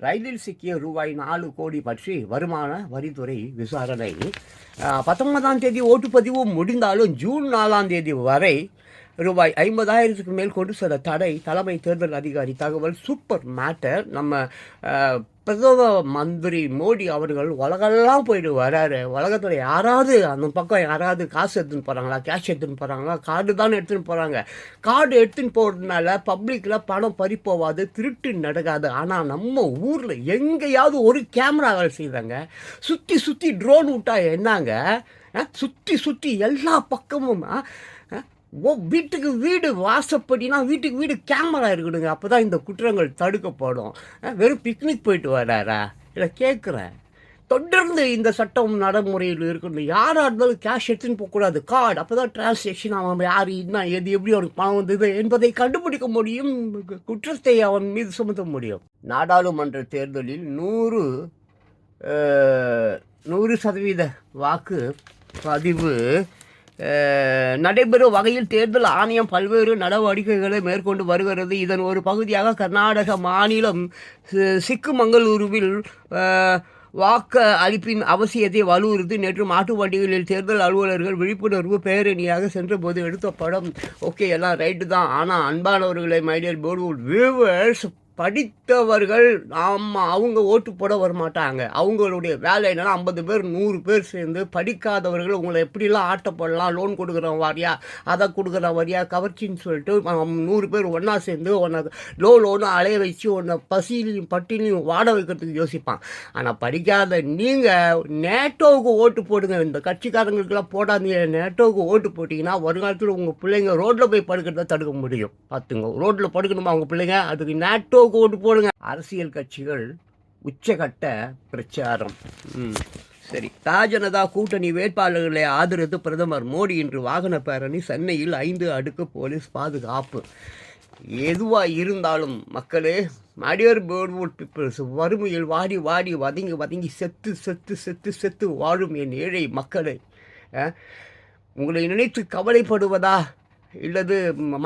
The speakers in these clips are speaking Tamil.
ரயிலில் சிக்கிய ரூபாய் நாலு கோடி பற்றி வருமான வரித்துறை விசாரணை. பத்தொன்பதாம் தேதி ஓட்டுப்பதிவு முடிந்தாலும் ஜூன் நாலாம் தேதி வரை ரூபாய் ஐம்பதாயிரத்துக்கு மேல் கொண்டு செல்ல தடை தலைமை தேர்தல் அதிகாரி தகவல் சூப்பர் மேட்டர். நம்ம பிரதம மந்திரி மோடி அவர்கள் உலகெல்லாம் போயிட்டு வராரு. உலகத்தில் யாராவது அந்த பக்கம் யாராவது காசு எடுத்துன்னு போகிறாங்களா கேஷ் எடுத்துன்னு போகிறாங்களா கார்டு தானே எடுத்துன்னு போகிறாங்க கார்டு எடுத்துன்னு போகிறதுனால பப்ளிக்கில் பணம் பறி போகாது திருட்டு நடக்காது. ஆனால் நம்ம ஊரில் எங்கேயாவது ஒரு கேமரா வேலை செய்கிறாங்க சுற்றி சுற்றி ட்ரோன் விட்டா என்னங்க? சுற்றி சுற்றி எல்லா பக்கமும் ஆ, ஓ வீட்டுக்கு வீடு வாசப்படினா வீட்டுக்கு வீடு கேமரா இருக்கணுங்க அப்போ தான் இந்த குற்றங்கள் தடுக்கப்படும். வெறும் பிக்னிக் போயிட்டு வராரா? இல்லை கேட்குறேன். தொடர்ந்து இந்த சட்டம் நடைமுறையில் இருக்கணும் யாராக இருந்தாலும் கேஷ் எடுத்துன்னு போகக்கூடாது கார்டு அப்போ தான் டிரான்சாக்ஷன் அவன் யார் என்ன எது எப்படி அவனுக்கு பணம் வந்தது என்பதை கண்டுபிடிக்க முடியும். குற்றத்தை அவன் மீது சுமத்த முடியும். நாடாளுமன்ற தேர்தலில் நூறு நூறு சதவீத வாக்கு பதிவு நடைபெறும் வகையில் தேர்தல் ஆணையம் பல்வேறு நடவடிக்கைகளை மேற்கொண்டு வருகிறது. இதன் ஒரு பகுதியாக கர்நாடக மாநிலம் சிக்குமங்களூருவில் வாக்கு வாக்க அளிப்பின் அவசியத்தை வலியுறுத்தி நேற்று மாட்டு வண்டிகளில் தேர்தல் அலுவலர்கள் விழிப்புணர்வு பேரணியாக சென்றபோது எடுத்த படம் ஓகே எல்லாம் ரைட்டு தான். ஆனால் அன்பானவர்களை மைடியர் போர்டு வியூவர்ஸ் படித்தவர்கள் ஆமாம் அவங்க ஓட்டு போட வரமாட்டாங்க. அவங்களுடைய வேலை என்னென்னா ஐம்பது பேர் நூறு பேர் சேர்ந்து படிக்காதவர்கள் உங்களை எப்படிலாம் ஆட்ட போடலாம் லோன் கொடுக்குறோம் வாரியா அதை கொடுக்குற வாரியா கவர்ச்சின்னு சொல்லிட்டு நூறு பேர் ஒன்றா சேர்ந்து உன்னை லோ லோனு அலைய வச்சு உன்னை பசியிலையும் பட்டினியும் வாட வைக்கிறதுக்கு யோசிப்பான். ஆனால் படிக்காத நீங்கள் நேட்டோவுக்கு ஓட்டு போடுங்க. இந்த கட்சிக்காரங்களுக்கெல்லாம் போடாதீங்க. நேட்டோவுக்கு ஓட்டு போட்டிங்கன்னா வருங்காலத்தில் உங்கள் பிள்ளைங்க ரோட்டில் போய் படுக்கிறத தடுக்க முடியும். பார்த்துங்க. ரோட்டில் படுக்கணுமா உங்கள் பிள்ளைங்க? அதுக்கு நேட்டோவுக்கு ஓட்டு போடுங்க. அரசியல் கட்சிகள் உச்சகட்ட பிரச்சாரம். ம் சரி. தாஜனதா கூட்டணி வேட்பாளர்களை ஆதரித்து பிரதமர் மோடி இன்று வாகன பேரணி சென்னையில் ஐந்து அடுக்கு போலீஸ் பாதுகாப்பு. எதுவாக இருந்தாலும் மக்களே மடியர் பேர்வுட் பீப்புள்ஸ் வறுமையில் வாடி வாடி வதங்கி வதங்கி செத்து செத்து செத்து செத்து வாழும் என் ஏழை மக்களை உங்களை நினைத்து கவலைப்படுவதா? இல்லது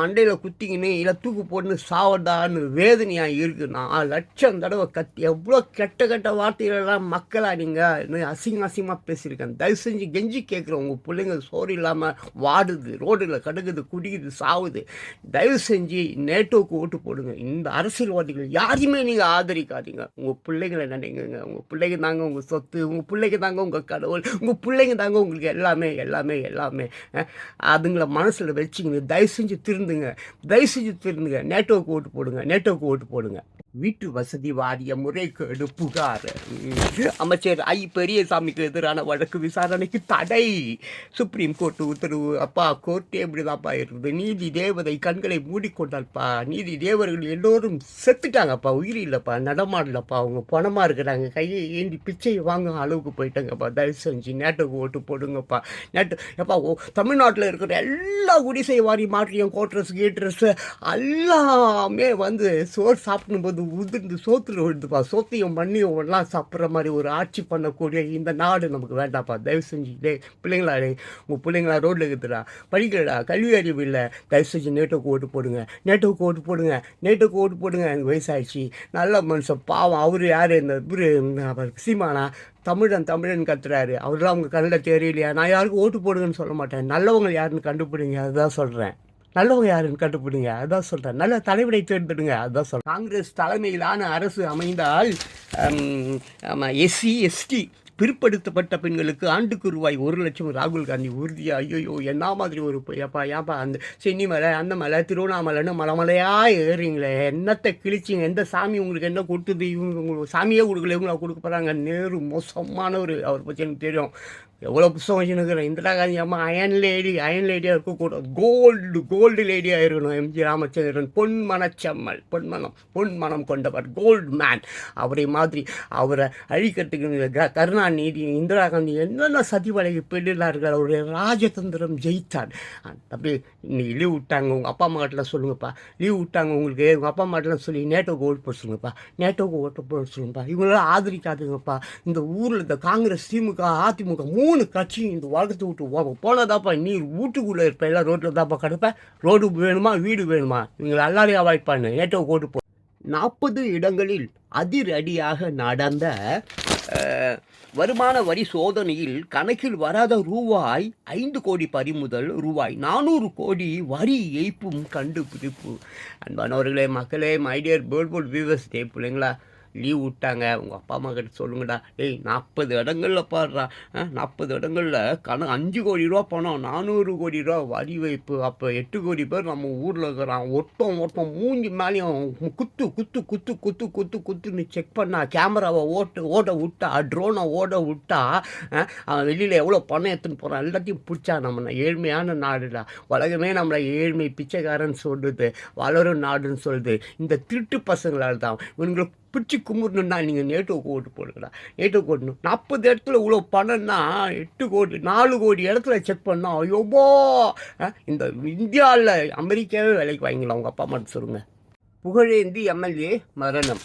மண்டையில் குத்திக்கின்னு இல்லை தூக்கு போட்டுன்னு சாவதான்னு வேதனையாக இருக்குன்னா லட்சம் தடவை கத்தி எவ்வளோ கெட்ட கெட்ட வார்த்தைகளெல்லாம் மக்களாக நீங்கள் அசிங்க அசிங்கமாக பேசியிருக்கேன் தயவு செஞ்சு கெஞ்சி கேட்குறேன் உங்கள் பிள்ளைங்க சோறு இல்லாமல் வாடுது ரோட்டில் கடுக்குது குடிக்குது சாவுது. தயவு செஞ்சு நேட்டோவுக்கு ஓட்டு போடுங்க. இந்த அரசியல்வாதிகள் யாரையுமே நீங்கள் ஆதரிக்காதீங்க. உங்கள் பிள்ளைங்களை நினைங்க உங்கள் பிள்ளைங்க தாங்க உங்கள் சொத்து உங்கள் பிள்ளைங்க தாங்க உங்கள் கடவுள் உங்கள் பிள்ளைங்க தாங்க உங்களுக்கு எல்லாமே எல்லாமே எல்லாமே அதுங்களை மனசில் வச்சுங்க. தயவு செஞ்சு திருந்துங்க. தயவு செஞ்சு திருந்துங்க. நேட்டோவுக்கு ஓட்டு போடுங்க. நேட்டோவுக்கு ஓட்டு போடுங்க. வீட்டு வசதி வாரிய முறைகேடு புகார் அமைச்சர் ஐ. பெரியசாமிக்கு எதிரான வழக்கு விசாரணைக்கு தடை. சுப்ரீம் கோர்ட் உத்தரவு அப்பா கோர்ட்டே இப்படிதான்ப்பா இருக்குது. நீதி தேவதை கண்களை மூடிக்கொண்டால்ப்பா நீதி தேவர்கள் எல்லோரும் செத்துட்டாங்கப்பா. உயிர் இல்லைப்பா. நடமாடலப்பா. அவங்க பணமாக இருக்கிறாங்க. கையை ஏந்தி பிச்சை வாங்க அளவுக்கு போயிட்டாங்கப்பா. தயவு செஞ்சு நேட்டுக்கு ஓட்டு போடுங்கப்பா. நேட்டு எப்பா ஓ தமிழ்நாட்டில் இருக்கிற எல்லா குடிசை வாரி மாற்றியம் கோட்ரஸ் கேட்ரஸ் எல்லாமே வந்து சோறு சாப்பிடும்போது உதிர்ந்து சோத்துல விழுதுப்பா சோத்தையும் மண்ணியும் ஒன்றா சாப்பிட்ற மாதிரி ஒரு ஆட்சி பண்ணக்கூடிய இந்த நாடு நமக்கு வேண்டாம்ப்பா. தயவு செஞ்சு டே பிள்ளைங்களா டே உங்கள் பிள்ளைங்களா ரோட்டில் இருக்குதுடா. படிக்கிறடா கல்வி அறிவு இல்லை. தயவு செஞ்சு நேட்டோக்கு ஓட்டு போடுங்க. நேட்டோக்கு ஓட்டு போடுங்க. நேட்டோக்கு ஓட்டு போடுங்க. எனக்கு வயசாகிடுச்சு நல்ல மனுஷன் பாவம். அவர் யார்? இந்த இவரு அவர் சீமானா? தமிழன் தமிழன் கத்துறாரு. அவர்லாம் அவங்க கண்ணில் தெரியலையா நான் யாருக்கும் ஓட்டு போடுங்கன்னு சொல்ல மாட்டேன். நல்லவங்க யாருன்னு கண்டுபிடிங்க. அதுதான் சொல்கிறேன் நல்லவங்க யாருன்னு கட்டுப்படுங்க அதான் சொல்கிறேன் நல்ல தலைவரை தேர்ந்தெடுங்க. அதுதான் சொல்கிறேன் காங்கிரஸ் தலைமையிலான அரசு அமைந்தால் எஸ்சி எஸ்டி பிற்படுத்தப்பட்ட பெண்களுக்கு ஆண்டுக்கு ரூபாய் ஒரு லட்சம் ராகுல் காந்தி உறுதியா ஐயோ என்ன மாதிரி ஒரு ஏப்பா ஏப்பா அந்த சென்னிமலை அந்த மலை திருவண்ணாமலைன்னு மலை மலையாக ஏறுறீங்களே? என்னத்தை கிழிச்சிங்க? எந்த சாமி உங்களுக்கு என்ன கொடுத்தது? இவங்க உங்களுக்கு சாமியே கொடுக்கல. இவங்கள கொடுக்க போகிறாங்க நேரு ஒரு அவர் பற்றி எனக்கு தெரியும். எவ்வளோ புத்தகம் வச்சுன்னு இந்திரா காந்தி அம்மா அயன் லேடி அயன் லேடியாக இருக்கக்கூடாது. கோல்டு கோல்டு லேடியாக இருக்கணும். எம்ஜி ராமச்சந்திரன் பொன் மனச்சம்மல் பொன்மனம் பொன் மனம் கொண்டவர் கோல்டு மேன் அவரை மாதிரி அவரை அழிக்கிறதுக்கு க- கருணாநிதி இந்திரா காந்தி என்னென்ன சதி வலைக்கு பெண்ணினார்கள் அவருடைய ராஜதந்திரம் ஜெயித்தார் அப்படியே இன்னைக்கு லீவ் விட்டாங்க. உங்கள் அப்பா அம்மா கிட்டலாம் சொல்லுங்கப்பா. லீவ் விட்டாங்க உங்களுக்கு. உங்கள் அப்பா அம்மா சொல்லி நேட்டோக்கு ஓட்டு போட சொல்லுங்கப்பா. நேட்டோக்கு ஓட்டு போட சொல்லுங்கப்பா. இவங்களாம் ஆதரிக்காதுங்கப்பா. இந்த ஊரில் இந்த காங்கிரஸ் திமுக அதிமுக மூணு கட்சியும் இந்த உலகத்தை விட்டு போகும் போனதாப்பா நீ வீட்டுக்குள்ளே இருப்ப எல்லாம் ரோட்டில் தான்ப்பா கிடப்ப. ரோடு வேணுமா வீடு வேணுமா? இவங்களை எல்லாரையும் அவாய்ட் பண்ணு. நேட்டோக்கு ஓட்டு போ. நாற்பது இடங்களில் அதிரடியாக நடந்த வருமான வரி சோதனையில் கணக்கில் வராத ரூபாய் ஐந்து கோடி பறிமுதல் ரூபாய் நானூறு கோடி வரி ஏய்ப்பும் கண்டுபிடிப்பு. அன்பானவர்களே மக்களே மைடியர் பேர்போல் வியூவர்ஸ் டே பிள்ளைங்களா லீவ் விட்டாங்க. உங்கள் அப்பா அம்மா கிட்ட சொல்லுங்கடா. ஏய் நாற்பது இடங்களில் பாடுறா நாற்பது இடங்களில் கண அஞ்சு கோடி ரூபா பணம் நானூறு கோடி ரூபா வரி வைப்பு. அப்போ எட்டு கோடி பேர் நம்ம ஊரில் இருக்கிறான். ஒட்டம் ஒட்டம் மூஞ்சி மேலேயும் குத்து குத்து குத்து குத்து குத்து குத்துன்னு செக் பண்ணா கேமராவை ஓட்டு ஓட விட்டா ட்ரோனை ஓட விட்டா அவன் வெளியில் எவ்வளோ பணம் எடுத்துன்னு போகிறான் எல்லாத்தையும் பிடிச்சா நம்ம ஏழ்மையான நாடுடா. உலகமே நம்மளை ஏழ்மை பிச்சைக்காரன் சொல்லுது வளரும் நாடுன்னு சொல்லுது. இந்த திருட்டு பசங்களால் தான் இவங்களுக்கு பிடிச்சி கும்பிடணுன்னா நீங்கள் நேட்டோக்கு ஓட்டு போடுங்கடா. நேட்டோக்கு ஓட்டணும் நாற்பது இடத்துல இவ்வளோ பணம்னா எட்டு கோடி நாலு கோடி இடத்துல செக் பண்ணோம் ஐயோபோ! இந்த இந்தியாவில் அமெரிக்காவே வேலைக்கு வாங்கிக்கலாம். உங்கள் அப்பா அம்மா சொல்லுங்கள் புகழேந்தி எம்எல்ஏ மரணம்.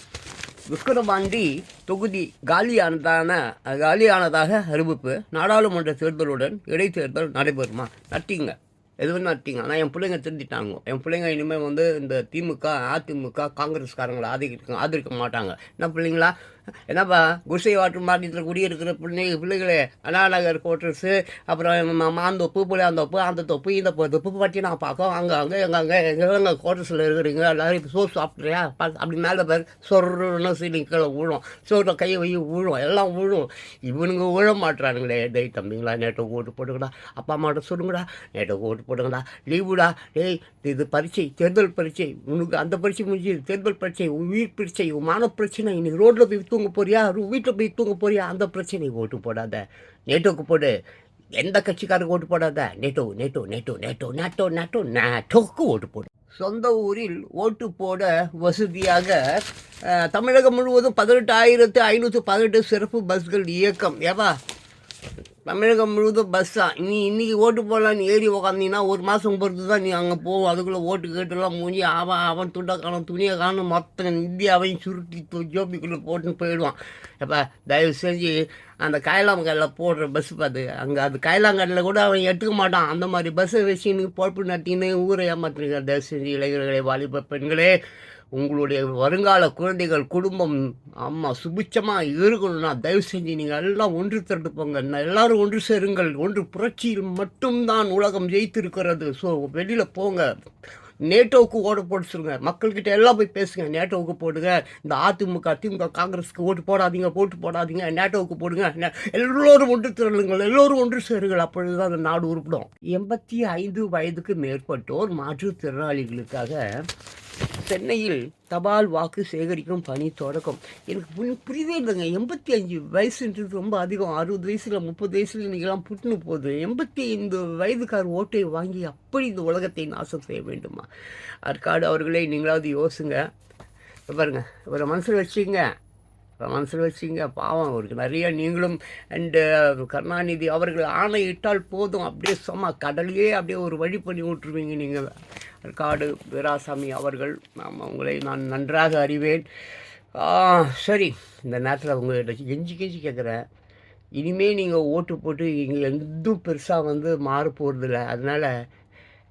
விக்கிரவாண்டி தொகுதி காலியானதான காலியானதாக அறிவிப்பு. நாடாளுமன்ற தேர்தலுடன் இடைத்தேர்தல் நடைபெறுமா? நட்டிங்க. எதுவும் நட்டிங்க ஆனால் என் பிள்ளைங்க திருந்திட்டாங்க. என் பிள்ளைங்க இனிமேல் வந்து இந்த திமுக அதிமுக காங்கிரஸ்காரங்களை ஆதரிக்க ஆதரிக்க மாட்டாங்க. என்ன பிள்ளைங்களா? என்னப்பா குடிசை வாட்டு மாநிலத்தில் குடியிருக்கிற பிள்ளைங்க பிள்ளைகளே அண்ணாநகர் கோட்டர்ஸு அப்புறம் ம- மாந்தோப்பு புளியாந்தோப்பு அந்த தொப்பு இந்த தொப்பு பற்றி நான் பார்க்கோம். அங்கே அங்கே எங்கே அங்கே எங்கே கோட்டர்ஸில் இருக்கிறீங்க? எல்லோரும் இப்போ சோறு சாப்பிட்றியா? பா- அப்படி மேலே பேர் சொர்ன்னு சீலிங் கீழே விழும் சோறை கையை வையும் விழும் எல்லாம் விழும் இவனுங்க விழ மாட்டுறானுங்களே டேய் தம்பிங்களா நேற்று ஓட்டு போட்டுக்கடா. அப்பா அம்மாட்ட சொல்லுங்கடா. நேற்று ஓட்டு போடுங்கடா லீவுடா. டேய் இது பரீட்சை தேர்தல் பரீட்சை. உனக்கு அந்த பரீட்சை முடிஞ்சு தேர்தல் பரீட்சை உன் உயிர் பிரச்சனை உன் மான பிரச்சனை இன்னைக்கு ரோட்டில் போய் தூங்க போறியா? வீட்டில் போய் தூங்க போறியா? அந்த பிரச்சனை ஓட்டு போடாத. நேட்டோக்கு போடு. எந்த கட்சிக்காரருக்கு ஓட்டு போடாத? NATO NATO NATO NATO NATO NATO நேட்டோக்கு ஓட்டு போடு. சொந்த ஊரில் ஓட்டு போட வசதியாக தமிழகம் முழுவதும் பதினெட்டு ஆயிரத்து ஐநூற்று பதினெட்டு சிறப்பு பஸ்கள் இயக்கம். ஏவா? தமிழகம் முழுவதும் பஸ் தான் நீ இன்றைக்கி ஓட்டு போடலாம் நீ ஏறி உக்காந்தீங்கன்னா ஒரு மாதம் பொறுத்து தான் நீ அங்கே போவோம் அதுக்குள்ளே ஓட்டு கேட்டுலாம் மூஞ்சி அவன் அவன் துண்டை காணும் துணியை காணும். மொத்த இந்தியாவையும் சுருட்டி ஜோபிக்குள்ளே போட்டுன்னு போயிடுவான். எப்போ தயவு செஞ்சு அந்த காயலாங்கல்ல போடுற பஸ் பார்த்து அங்கே அது காயலாங்கல்ல கூட அவன் எடுத்துக்க மாட்டான். அந்த மாதிரி பஸ்ஸை வச்சுன்னு பொழப்பு நட்டின்னு ஊரை ஏமாத்துறீங்க. தயவு செஞ்சு இளைஞர்களே வாலிப பெண்களே. உங்களுடைய வருங்கால குழந்தைகள் குடும்பம் அம்மா சுபிச்சமாக இருக்கணும்னா தயவு செஞ்சு நீங்கள் எல்லாம் ஒன்று திரட்டு போங்க எல்லாரும் ஒன்று சேருங்கள். ஒன்று புரட்சியில் மட்டும்தான் உலகம் ஜெயித்திருக்கிறது. ஸோ வெளியில் போங்க. நேட்டோவுக்கு ஓட போட்டு சொல்லுங்க. மக்கள்கிட்ட எல்லாம் போய் பேசுங்க. நேட்டோவுக்கு போடுங்க. இந்த அதிமுக திமுக காங்கிரஸுக்கு ஓட்டு போடாதீங்க ஓட்டு போடாதீங்க. நேட்டோவுக்கு போடுங்க. எல்லோரும் ஒன்று திரளுங்கள். எல்லோரும் ஒன்று சேருங்கள். அப்பொழுதுதான் அந்த நாடு உருப்பிடும். எண்பத்தி ஐந்து வயதுக்கு மேற்பட்டோர் மாற்றுத்திறனாளிகளுக்காக சென்னையில் தபால் வாக்கு சேகரிக்கும் பணி தொடக்கம். எனக்கு புரி- புரியவே இல்லைங்க. எண்பத்தி அஞ்சு வயசுன்றது ரொம்ப அதிகம். அறுபது வயசில் முப்பது வயசில் நீங்களாம் புட்டுன்னு போகுது. எண்பத்தி ஐந்து வயதுக்கார் ஓட்டை வாங்கி அப்படி இந்த உலகத்தை நாசம் செய்ய வேண்டுமா? அற்காடு அவர்களே நீங்களாவது யோசுங்க. இப்ப பாருங்க இவரை மனசில் வச்சுங்க மனசில் வச்சுங்க பாவம் அவருக்கு நிறைய நீங்களும் அண்டு கருணாநிதி அவர்கள் ஆணையிட்டால் போதும். அப்படியே சும்மா கடலையே அப்படியே ஒரு வழி பண்ணி விட்டுருவீங்க நீங்கள் காடு வீராசாமி அவர்கள் நாம் உங்களை நான் நன்றாக அறிவேன். சரி இந்த நேரத்தில் உங்கள்கிட்ட கெஞ்சி கெஞ்சி கேட்குறேன் இனிமேல் நீங்கள் ஓட்டு போட்டு இங்கே எதுவும் பெருசாக வந்து மாற போகிறதில்ல அதனால்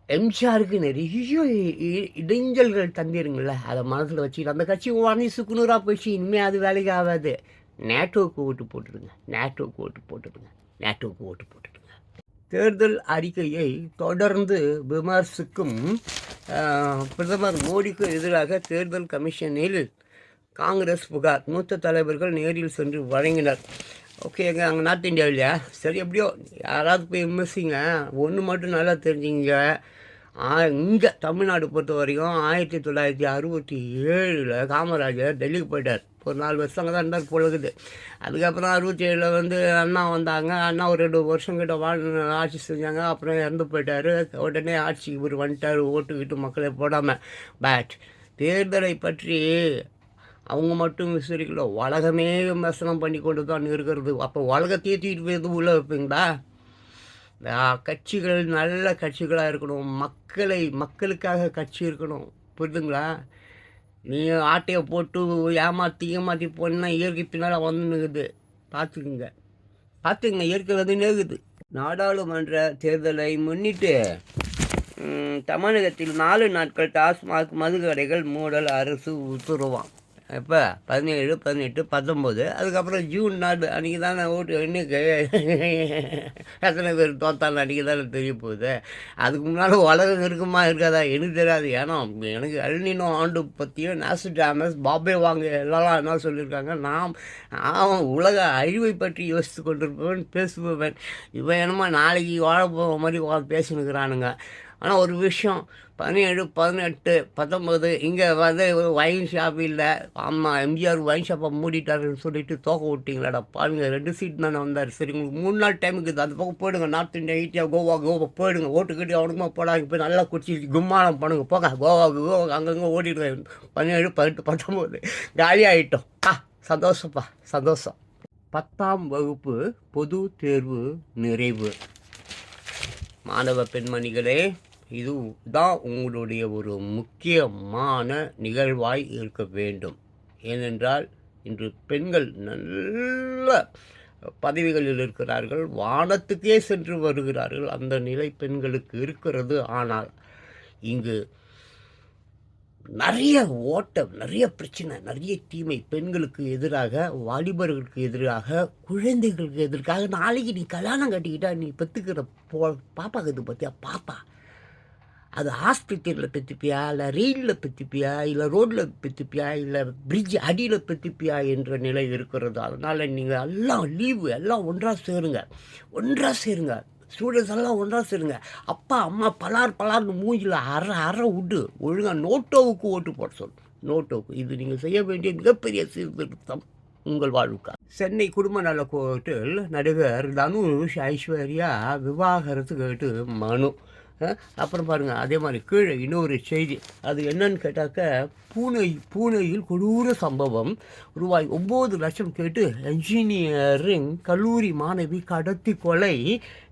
எம்ஜிஆருக்கு நிறைய இ- இடைஞ்சல்கள் தந்திருங்கள அதை மனசில் வச்சுக்கிட்டு அந்த கட்சி உடனே சுக்குநூறாக போயிடுச்சு இனிமேல் அது வேலைக்கு ஆகாது. நேட்டோவுக்கு ஓட்டு போட்டுடுங்க நேட்டோவுக்கு ஓட்டு போட்டுடுங்க நேட்டோவுக்கு ஓட்டு போட்டுடுங்க. தேர்தல் அறிக்கையை தொடர்ந்து விமர்சிக்கும் பிரதமர் மோடிக்கு எதிராக தேர்தல் கமிஷனில் காங்கிரஸ் புகார். மூத்த தலைவர்கள் நேரில் சென்று வழங்கினர். ஓகேங்க அங்கே நார்த் இந்தியாவிலையா சரி எப்படியோ யாராவது போய் விமர்சிங்க. ஒன்று மட்டும் நல்லா தெரிஞ்சுங்க இங்கே தமிழ்நாடு பொறுத்த வரைக்கும் ஆயிரத்தி தொள்ளாயிரத்தி அறுபத்தி ஏழில் காமராஜர் டெல்லிக்கு போயிட்டார். ஒரு நாலு வருஷம் அங்கே தான் இருந்தார் பொழுகுது அதுக்கப்புறம் அறுபத்தி ஏழில் வந்து அண்ணா வந்தாங்க. அண்ணா ஒரு ரெண்டு வருஷம் கிட்ட வாழ் ஆட்சி செஞ்சாங்க. அப்புறம் இறந்து போயிட்டார். உடனே ஆட்சிக்கு இவர் வந்துட்டார். ஓட்டுக்கிட்டு மக்களை போடாமல் பட் தேர்தலை பற்றி அவங்க மட்டும் விசாரிக்கல உலகமே விமர்சனம் பண்ணி கொண்டு தான் இருக்கிறது. அப்போ உலகத்தையே தூக்கிட்டு போய் எதுவும் வைப்பீங்களா? கட்சிகள் நல்ல கட்சிகளாக இருக்கணும். மக்களை மக்களுக்காக கட்சி இருக்கணும். புரிதுங்களா நீ ஆட்டையை போட்டு ஏமாற்றி ஏமாற்றி போனால் இயற்கை பின்னால் வந்து நிற்குது பார்த்துக்குங்க பார்த்துக்குங்க இயற்கை வந்து நிற்குது நாடாளுமன்ற தேர்தலை முன்னிட்டு தமிழகத்தில் நாலு நாட்கள் டாஸ்மாக் மதுக்கடைகள் மூடல் அரசு உத்தரவான் எப்போ? பதினேழு பதினெட்டு பத்தொம்போது. அதுக்கப்புறம் ஜூன் நாலு அன்றைக்கி தானே ஓட்டு எண்ணிக்கை எத்தனை பேர் தோத்தாலும் அன்றைக்கி தானே தெரிய போகுது. அதுக்கு முன்னால் உலகம் இருக்குமா இருக்காதா? எனக்கு தெரியாது. ஏன்னா எனக்கு அல்னினோ ஆண்டு பற்றியும் நாசுடாமஸ் பாபே வாங்க எல்லாம் என்ன சொல்லியிருக்காங்க? நாம் அவன் உலக அழிவை பற்றி யோசித்து கொண்டிருப்பவன் பேசுபவன். இவன் என்னமோ நாளைக்கு வாழ போகிற மாதிரி பேசினுக்கிறானுங்க ஆனால் ஒரு விஷயம் பதினேழு பதினெட்டு பத்தொம்பது இங்கே வந்து ஒயின் ஷாப் இல்லை. ஆமாம் எம்ஜிஆர் ஒயின் ஷாப்பை மூடிட்டாருன்னு சொல்லிட்டு தோக்க விட்டீங்களாடா? பாருங்க ரெண்டு சீட் தானே வந்தார். சரி உங்களுக்கு மூணு நாள் டைமுக்கு இருக்குது. அந்த பக்கம் போயிடுங்க. நார்த் இந்தியா ஈட்டியா கோவா கோவா போயிடுங்க. ஓட்டு கட்டி அவனுக்குமா போடாங்க போய் நல்லா குடிச்சு கும்மானம் பண்ணுங்க. போக கோவாவுக்கு கோவா அங்கங்கே ஓடிடுவேன் பதினேழு பதினெட்டு பத்தொம்போது காலியாகிட்டோம் ஆ சந்தோஷப்பா சந்தோஷம் பத்தாம் வகுப்பு பொது தேர்வு நிறைவு. மாணவ பெண்மணிகளே இது தான் உங்களுடைய ஒரு முக்கியமான நிகழ்வாய் இருக்க வேண்டும். ஏனென்றால் இன்று பெண்கள் நல்ல பதவிகளில் இருக்கிறார்கள் வானத்துக்கே சென்று வருகிறார்கள் அந்த நிலை பெண்களுக்கு இருக்கிறது. ஆனால் இங்கு நிறைய ஓட்டம் நிறைய பிரச்சனை நிறைய தீமை பெண்களுக்கு எதிராக வாலிபர்களுக்கு எதிராக குழந்தைகளுக்கு எதிராக. நாளைக்கு நீ கல்யாணம் கட்டிக்கிட்டா நீ பெற்றுக்கிற போ பாப்பாக்கு இது பார்த்தியா? பாப்பா. அது ஹாஸ்பிட்டலில் பெற்றுப்பியா இல்லை ரயிலில் பெற்றுப்பியா இல்லை ரோட்டில் பெற்றுப்பியா இல்லை பிரிட்ஜ் அடியில் பெற்றுப்பியா என்ற நிலை இருக்கிறது. அதனால் நீங்கள் எல்லாம் லீவு எல்லாம் ஒன்றாக சேருங்க. ஒன்றாக சேருங்க. ஸ்டூடெண்ட்ஸ் எல்லாம் ஒன்றா சேருங்க. அப்பா அம்மா பலார் பலார்னு மூஞ்சில் அற அற விட்டு ஒழுங்காக நோட்டோவுக்கு ஓட்டு போட சொல்லு நோட்டோவுக்கு. இது நீங்கள் செய்ய வேண்டிய மிகப்பெரிய சீர்திருத்தம் உங்கள் வாழ்வுக்கா. சென்னை குடும்ப நல கோர்ட்டில் நடிகர் தனுஷ் ஐஸ்வர்யா விவாகரத்து கேட்டு மனு. அப்புறம் பாருங்கள் அதே மாதிரி கீழே இன்னொரு செய்தி. அது என்னன்னு கேட்டாக்க பூனை பூனையில் கொடூர சம்பவம். ரூபாய் ஒம்பது லட்சம் கேட்டு என்ஜினியரிங் கல்லூரி மாணவி கடத்தி கொலை.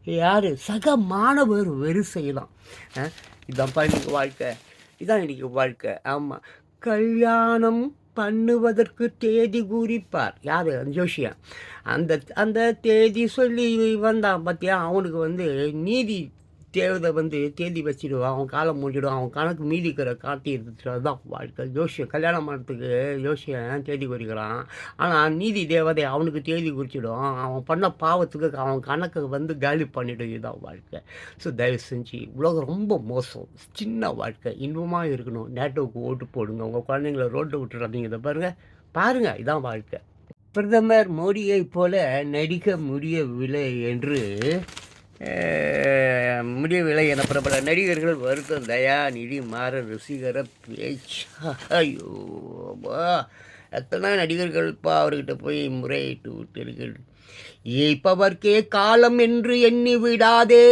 யார்? சக மாணவர் வெறு செய்யலாம் அஹ், இதான்ப்பா இன்னைக்கு வாழ்க்கை. இதான் இன்றைக்கி வாழ்க்கை. ஆமாம் கல்யாணம் பண்ணுவதற்கு தேதி குறிப்பார். யார்? ஜோஷியா அந்த அந்த தேதி சொல்லி வந்தான் பார்த்தியா அவனுக்கு வந்து நீதி தேவதை வந்து தேதி வச்சிடுவான் அவன் காலம் மூடிடுவான் அவன் கணக்கு மீதிக்கிற காட்டி எடுத்துட்டு அதுதான் வாழ்க்கை. ஜோஷியம் கல்யாணம் பண்ணுறதுக்கு ஜோஷியன் தேதி குறிக்கிறான். ஆனால் நீதி தேவதை அவனுக்கு தேதி குறிச்சிடும். அவன் பண்ண பாவத்துக்கு அவன் கணக்கு வந்து காலி பண்ணிடும் இதுதான் வாழ்க்கை. ஸோ தயவு செஞ்சு உலகம் ரொம்ப மோசம். சின்ன வாழ்க்கை. இன்பமாக இருக்கணும். நேட்டோவுக்கு ஓட்டு போடுங்க. உங்கள் குழந்தைங்கள ரோட்டை விட்டுறாதீங்க இதை பாருங்கள் பாருங்கள் இதான் வாழ்க்கை. பிரதமர் மோடியை போல நடிக்க முடியவில்லை என்று முடியவில்லை என பிரபல நடிகர்கள் வருத்தம். தயாநிதி மாறன் ரசிகர பேச்சா? ஐயோ எத்தனை நடிகர்கள்ப்பா அவர்கிட்ட போய் முறையிட்டு விட்டீர்கள்? ஏய்ப்பவர்க்கே காலம் என்று எண்ணி விடாதே.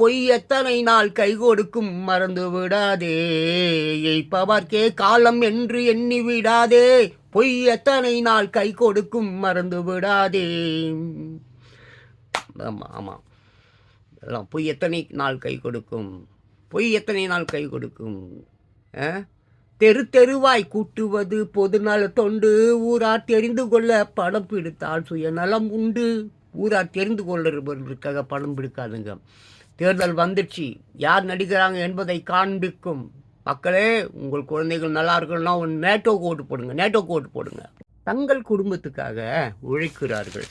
பொய் எத்தனை நாள் கை கொடுக்கும் மறந்து விடாதே. ஏய்ப்பவர்க்கே காலம் என்று எண்ணி விடாதே. பொய் எத்தனை நாள் கை கொடுக்கும் மறந்து விடாதே. ஆமாம் ஆமாம் எல்லாம் பொய் எத்தனை நாள் கை கொடுக்கும்? பொய் எத்தனை நாள் கை கொடுக்கும்? தெரு தெருவாய் கூட்டுவது பொதுநல தொண்டு. ஊரார் தெரிந்து கொள்ள படம் பிடித்தால் சுயநலம் உண்டு. ஊரார் தெரிந்து கொள்ளுபவர்களுக்காக படம் பிடிக்காதுங்க. தேர்தல் வந்துடுச்சு. யார் நடிக்கிறாங்க என்பதை காண்பிக்கும். மக்களே உங்கள் குழந்தைகள் நல்லா இருக்கணும்னா ஒரு நேட்டோக்கு ஓட்டு போடுங்க நேட்டோக்கு ஓட்டு போடுங்க. தங்கள் குடும்பத்துக்காக உழைக்கிறார்கள்.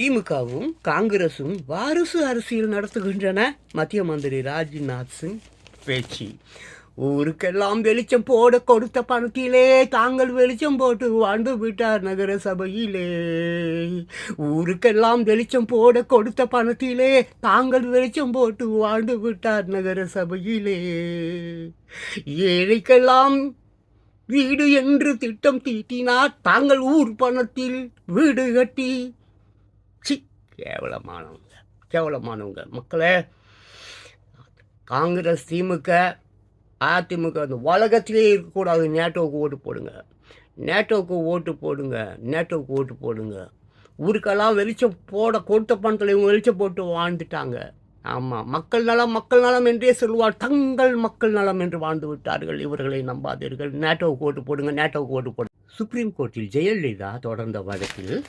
திமுகவும் காங்கிரசும் வாரிசு அரசியல் நடத்துகின்றன. மத்திய மந்திரி ராஜ்நாத் சிங் பேச்சு. ஊருக்கெல்லாம் வெளிச்சம் போட கொடுத்த பணத்திலே தாங்கள் வெளிச்சம் போட்டு வாழ்ந்து விட்டார் நகர சபையிலே ஊருக்கெல்லாம் வெளிச்சம் போட கொடுத்த பணத்திலே தாங்கள் வெளிச்சம் போட்டு வாழ்ந்து விட்டார் நகர சபையிலே ஏழைக்கெல்லாம் வீடு என்று திட்டம் தீட்டினார். தாங்கள் ஊர் பணத்தில் வீடு கட்டி கேவலமானவங்க. கேவலமானவங்க. மக்களே காங்கிரஸ் திமுக அதிமுக அந்த உலகத்திலே இருக்கக்கூடாது. நேட்டோவுக்கு ஓட்டு போடுங்க. நேட்டோவுக்கு ஓட்டு போடுங்க. நேட்டோவுக்கு ஓட்டு போடுங்க. ஊருக்கெல்லாம் வெளிச்சம் போட கொடுத்த பணத்தில் இவங்க வெளிச்சம் போட்டு வாழ்ந்துட்டாங்க. ஆமாம் மக்கள் நலம் மக்கள் நலம் என்றே சொல்லுவார். தங்கள் மக்கள் நலம் என்று வாழ்ந்து விட்டார்கள். இவர்களை நம்பாதீர்கள். நேட்டோவுக்கு ஓட்டு போடுங்க. நேட்டோவுக்கு ஓட்டு போடுங்க. சுப்ரீம் கோர்ட்டில் ஜெயலலிதா தொடர்ந்த வழக்கில்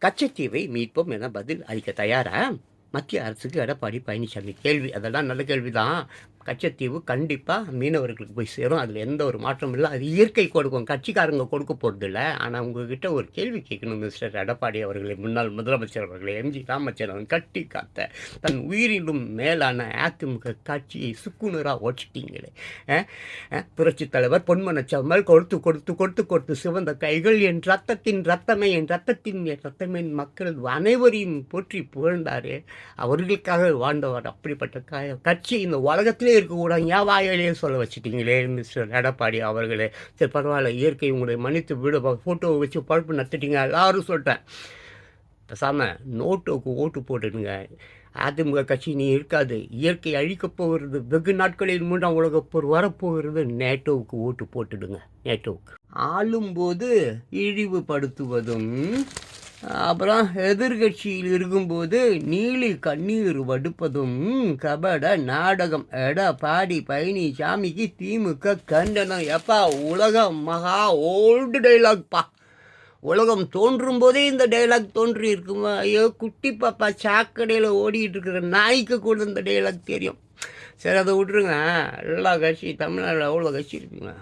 கச்சத்தீவை மீட்போம் என பதில் அளிக்க தயாரா? மத்திய அரசுக்கு எடப்பாடி பழனிசாமி கேள்வி. அதெல்லாம் நல்ல கேள்வி தான் கச்சத்தீவு கண்டிப்பாக மீனவர்களுக்கு போய் சேரும். அதில் எந்த ஒரு மாற்றமும் இல்லை. அது இயற்கை கொடுக்கும். கட்சிக்காரங்க கொடுக்க போகிறதில்ல ஆனால் உங்ககிட்ட ஒரு கேள்வி கேட்கணும் மிஸ்டர் எடப்பாடி அவர்களே. முன்னாள் முதலமைச்சர் அவர்களே எம்ஜி ராமச்சந்திரன் கட்டி காத்த தன் உயிரிலும் மேலான அதிமுக கட்சியை சுக்குநூறாக ஒடிச்சிட்டீங்களே அஹ், புரட்சித் தலைவர் பொன்மனச்சம்மல் கொடுத்து கொடுத்து கொடுத்து கொடுத்து சிவந்த கைகள் என் ரத்தத்தின் ரத்தமே என் ரத்தத்தின் என் ரத்தமே. என் மக்கள் அனைவரையும் போற்றி புகழ்ந்தாரே. அவர்களுக்காக வாழ்ந்தவர் அப்படிப்பட்ட கட்சி இந்த உலகத்திலே இருக்கக்கூடாது. ஏன் வாயிலே சொல்ல வச்சுட்டீங்களே மிஸ்டர் எடப்பாடி அவர்களே. சரி பரவாயில்ல இயற்கை உங்களை மன்னித்து விட. ஃபோட்டோவை வச்சு பழுப்பு நடத்திட்டீங்க எல்லாரும் சொல்லிட்டேன். பேசாமல் நோட்டுக்கு ஓட்டு போட்டுடுங்க. அதிமுக கட்சி நீ இருக்காது. இயற்கை அழிக்கப் போகிறது வெகு நாட்களில் மூன்றாம் உலகப்போர் வரப்போகிறது. நேட்டோவுக்கு ஓட்டு போட்டுடுங்க நேட்டோவுக்கு. ஆளும்போது இழிவுபடுத்துவதும் அப்புறம் எதிர்கட்சியில் இருக்கும்போது நீலி கண்ணீர் வடுப்பதும் கபட நாடகம். எட பாடி பழனிசாமிக்கு திமுக கண்டனம். எப்பா உலகம் மகா ஓல்டு டைலாக்ப்பா உலகம் தோன்றும் போதே இந்த டைலாக் தோன்றி இருக்குமா ஐயோ குட்டி பாப்பா சாக்கடையில் ஓடிட்டு இருக்கிற நாய்க்கு கூட இந்த டைலாக் தெரியும். சரி அதை விட்ருங்க எல்லா கட்சி தமிழ்நாட்டில் அவ்வளோ கட்சி இருக்குங்க?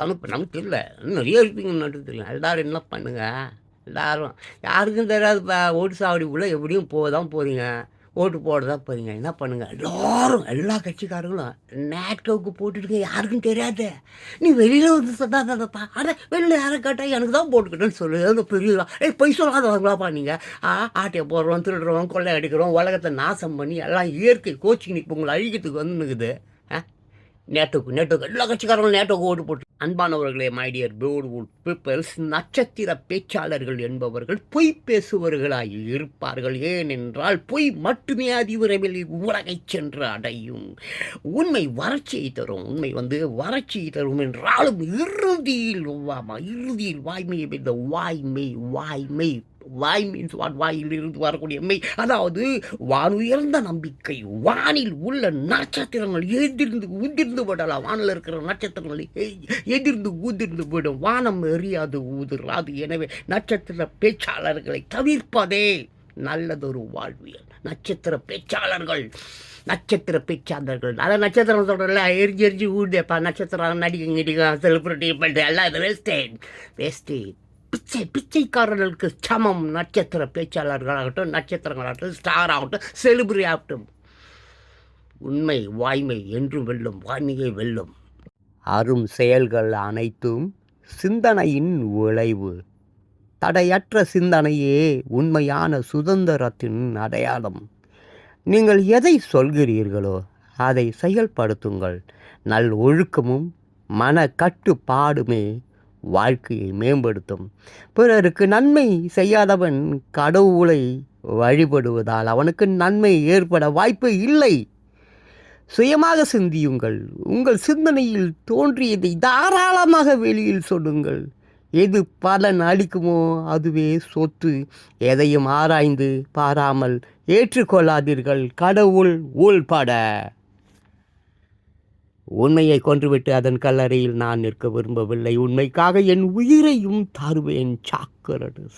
கணக்கு நமக்கு தெரியல இன்னும் நிறைய இருப்பீங்கன்னு மட்டும் தெரியும் எல்லாரும் என்ன பண்ணுங்கள் எல்லாரும். யாருக்கும் தெரியாது இப்போ ஓட்டு சாவடிக்குள்ளே எப்படியும் போக தான் போகிறீங்க ஓட்டு போட தான் போகிறீங்க என்ன பண்ணுங்கள் எல்லோரும் எல்லா கட்சிக்காரங்களும் நேட்டோவுக்கு போட்டுட்டுங்க. யாருக்கும் தெரியாது. நீ வெளியில் வந்து சொன்னாதாப்பா அட வெளியில் யாரை கேட்டால் எனக்கு தான் போட்டுக்கிட்டேன்னு சொல்லு. அந்த பெரிய ஏய் பொய் சொல்லாதவங்களாப்பா நீங்கள் ஆ ஆட்டையை போடுறோம் திருடுறோம் கொள்ளை அடிக்கிறோம் உலகத்தை நாசம் பண்ணி எல்லாம் இயற்கை கோச்சிங் இப்போ உங்களை அழிக்கிறதுக்கு வந்து நிற்குது நேட்டோக்கு நேட்டோக்கு எல்லா கட்சிக்காரங்களும் நேட்டோக்கு ஓட்டு போட்டு அன்பானவர்களே மைடியர் பியூட்டிஃபுல் பீப்பிள்ஸ் நட்சத்திர பேச்சாளர்கள் என்பவர்கள் பொய் பேசுவர்களாய் இருப்பார்கள். ஏனென்றால் பொய் மட்டுமே அதிவிரைவில் உலகை சென்று அடையும். உண்மை வறட்சியை தரும். உண்மை வந்து வறட்சியை தரும் என்றாலும் இறுதியில் ஒவ்வாமா இறுதியில் வாய்மையை இந்த வாய்மை வாய்மை வாய் மீன்ஸ் வாட் வாயிலிருந்து வரக்கூடிய மெய். அதாவது வானுயர்ந்த நம்பிக்கை வானில் உள்ள நட்சத்திரங்கள் எதிர்ந்து உதிர்ந்து விடலாம். வானில் இருக்கிற நட்சத்திரங்கள் எதிர்ந்து உதிர்ந்து விடும். வானம் எறியாது ஊதுறாது. எனவே நட்சத்திர பேச்சாளர்களை தவிர்ப்பதே நல்லதொரு வாழ்வியல். நட்சத்திர பேச்சாளர்கள் நட்சத்திர பேச்சாளர்கள். அதான் நட்சத்திரம் சொல்கிறல எரிஞ்சு எரிஞ்சு ஊடுதேப்பா நட்சத்திரம் நடிகை நடிகை செலிப்ரிட்டி பண்ணுறது எல்லாம் இது வேஸ்டேட் வேஸ்டேட் பிச்சை பிச்சைக்காரர்களுக்கு சமம். நட்சத்திர பேச்சாளர்களாகட்டும் நட்சத்திரங்களாகட்டும் ஸ்டார் ஆகட்டும் செலிபிரி ஆகட்டும். உண்மை வாய்மை என்றும் வெல்லும் வாய்மையை வெல்லும். அரும் செயல்கள் அனைத்தும் சிந்தனையின் விளைவு. தடையற்ற சிந்தனையே உண்மையான சுதந்திரத்தின் அடையாளம். நீங்கள் எதை சொல்கிறீர்களோ அதை செயல்படுத்துங்கள். நல் ஒழுக்கமும் மன கட்டுப்பாடுமே வாழ்க்கையை மேம்படுத்தும். பிறருக்கு நன்மை செய்யாதவன் கடவுளை வழிபடுவதால் அவனுக்கு நன்மை ஏற்பட வாய்ப்பு இல்லை. சுயமாக சிந்தியுங்கள். உங்கள் சிந்தனையில் தோன்றியதை தாராளமாக வெளியில் சொல்லுங்கள். எது பலன் அளிக்குமோ அதுவே சொத்து. எதையும் ஆராய்ந்து பாராமல் ஏற்றுக்கொள்ளாதீர்கள். கடவுள் உள்பட. உண்மையை கொன்றுவிட்டு அதன் கல்லறையில் நான் நிற்க விரும்பவில்லை. உண்மைக்காக என் உயிரையும் தருவேன் சாக்கரடு